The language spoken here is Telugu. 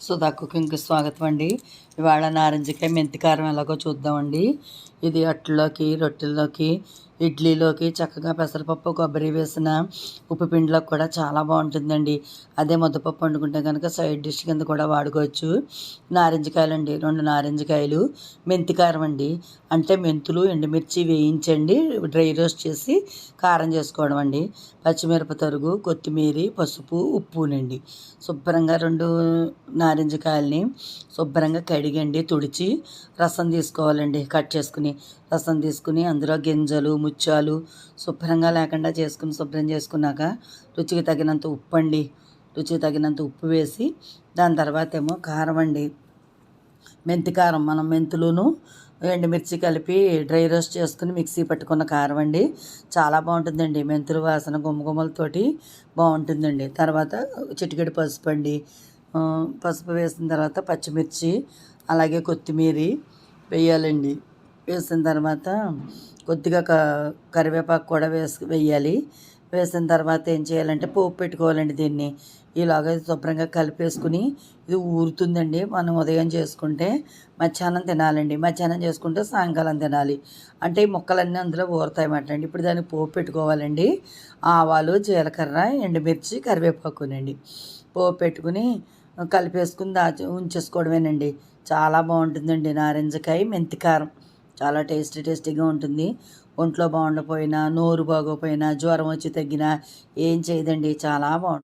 సుధా కుకింగ్కి స్వాగతం అండి. ఇవాళ నారింజకాయ మెంతికారం ఎలాగో చూద్దామండి. ఇది అట్లలోకి రొట్టెల్లోకి ఇడ్లీలోకి చక్కగా పెసరపప్పు కొబ్బరి వేసిన ఉప్పు పిండిలోకి కూడా చాలా బాగుంటుందండి. అదే ముద్దపప్పు వండుకుంటే కనుక సైడ్ డిష్ కింద కూడా వాడుకోవచ్చు. నారింజకాయలు అండి రెండు నారింజకాయలు. మెంతికారం అండి. అంటే మెంతులు ఎండుమిర్చి వేయించండి డ్రై రోస్ట్ చేసి కారం చేసుకోవడం అండి. పచ్చిమిరప తరుగు కొత్తిమీర పసుపు ఉప్పునండి. శుభ్రంగా రెండు నారింజ కాయల్ని శుభ్రంగా కడిగండి తుడిచి రసం తీసుకోవాలండి. కట్ చేసుకుని రసం తీసుకుని అందులో గింజలు ముత్యాలు శుభ్రంగా లేకుండా చేసుకుని శుభ్రం చేసుకున్నాక రుచికి తగినంత ఉప్పు అండి రుచికి తగినంత ఉప్పు వేసి దాని తర్వాత ఏమో కారం అండి. మెంతి కారం మనం మెంతులను ఎండుమిర్చి కలిపి డ్రై రోస్ట్ చేసుకుని మిక్సీ పట్టుకున్న కారం అండి. చాలా బాగుంటుందండి. మెంతులు వాసన గుమ్మగుమ్మలతోటి బాగుంటుందండి. తర్వాత చిటికెడు పసుపు అండి. పసుపు వేసిన తర్వాత పచ్చిమిర్చి అలాగే కొత్తిమీర వేయాలండి. వేసిన తర్వాత కొద్దిగా క కరివేపాకు కూడా వేసి వేయాలి. వేసిన తర్వాత ఏం చేయాలంటే పోపు పెట్టుకోవాలండి దీన్ని. ఇలాగ శుభ్రంగా కలిపేసుకుని ఇది ఊరుతుందండి. మనం ఉదయం చేసుకుంటే మధ్యాహ్నం తినాలండి. మధ్యాహ్నం చేసుకుంటే సాయంకాలం తినాలి. అంటే ఈ ముక్కలన్నీ అందులో ఊరుతాయన్నమాట అండి. ఇప్పుడు దానికి పోపు పెట్టుకోవాలండి. ఆవాలు జీలకర్ర ఎండుమిర్చి కరివేపాకునండి. పోపు పెట్టుకుని కలిపేసుకుని దాచి ఉంచేసుకోవడమేనండి. చాలా బాగుంటుందండి నారింజకాయ మెంతికారం. చాలా టేస్టీ టేస్టీగా ఉంటుంది. ఒంట్లో బాగుండపోయినా నోరు బాగోపోయినా జ్వరం వచ్చి తగ్గినా ఏం చేయదండి. చాలా బాగుంటుంది